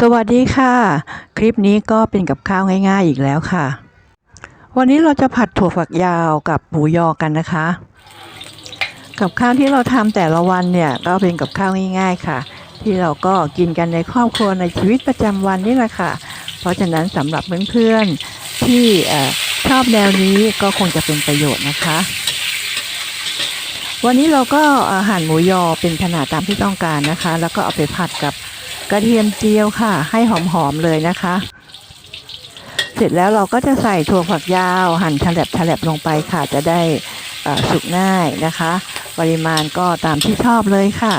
สวัสดีค่ะ คลิปนี้ก็เป็นกับข้าวง่ายๆอีกแล้วค่ะ วันนี้เราจะผัดถั่วฝักยาวกับหมูยอกันนะคะ กับข้าวที่เราทำแต่ละวันเนี่ยก็เป็นกับข้าวง่ายๆค่ะ ที่เราก็กินกันในครอบครัวในชีวิตประจำวันนี่แหละค่ะ เพราะฉะนั้นสำหรับเพื่อนๆที่ชอบแนวนี้ก็คงจะเป็นประโยชน์นะคะ วันนี้เราก็หั่นหมูยอเป็นขนาดตามที่ต้องการนะคะ แล้วก็เอาไปผัดกับ กระเทียมเจียวค่ะ ให้หอมๆเลยนะคะ เสร็จแล้วเราก็จะใส่ถั่วฝักยาว หั่นฉลบฉลบลงไปค่ะ จะได้สุกง่ายนะคะ ปริมาณก็ตามที่ชอบเลยค่ะ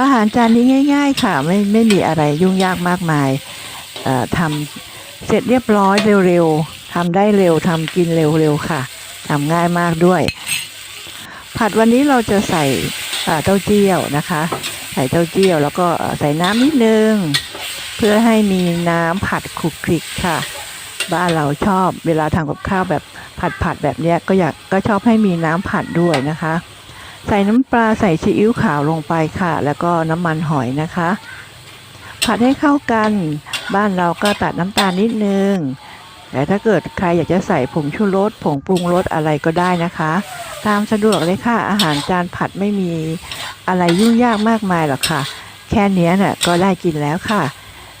อาหารจานนี้ง่าย ๆ ค่ะ ไม่ไม่มีอะไรยุ่งยากมากมายทำเสร็จเรียบร้อยเร็วๆทำได้เร็วทำกินเร็วๆค่ะทำง่ายมากด้วย ผัดวันนี้เราจะใส่เต้าเจี้ยวนะคะ ส่เต้าเจี้ยว แล้วก็ใส่น้ำนิดนึง เพื่อให้มีน้ำผัดคลุกคลิกค่ะ บ้านเราชอบเวลาทำกับข้าวแบบผัดผัดแบบเนี้ยก็อยากก็ชอบให้มีน้ำผัดด้วยนะคะ ใส่น้ำปลาใส่ซีอิ๊วขาวลงไปค่ะ แล้วก็น้ำมันหอยนะคะ ผัดให้เข้ากัน บ้านเราก็ตัดน้ำตาลนิดนึงแต่ถ้าเกิดใครอยากจะใส่ผงชูรสผงปรุงรสอะไรก็ได้นะคะ ตามสะดวกเลยค่ะ อาหารจานผัดไม่มีอะไรยุ่งยากมากมายหรอกค่ะ แค่เนี้ยน่ะก็ได้กินแล้วค่ะ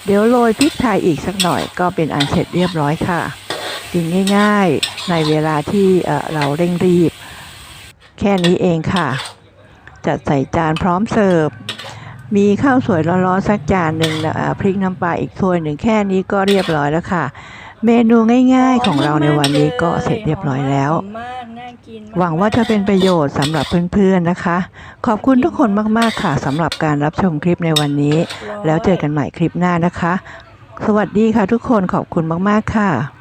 เดี๋ยวโรยพริกไทยอีกสักหน่อยก็เป็นอันเสร็จเรียบร้อยค่ะ กินง่าย ๆ ในเวลาที่เราเร่งรีบ แค่นี้เองค่ะจัดใส่จานพร้อมเสิร์ฟ มีข้าวสวยร้อนๆสักจานหนึ่งพริกน้ำปลาอีกถ้วยหนึ่งแค่นี้ก็เรียบร้อยแล้วค่ะ เมนูง่าย ๆ ของเราในวันนี้ก็เสร็จเรียบร้อยแล้ว กินมกหวังว่าจะเป็นประโยชน์สำหรับเพื่อนๆนะคะ ขอบคุณทุกคนมากๆค่ะสำหรับการรับชมคลิปในวันนี้ แล้วเจอกันใหม่คลิปหน้านะคะ สวัสดีค่ะทุกคนขอบคุณมากๆค่ะ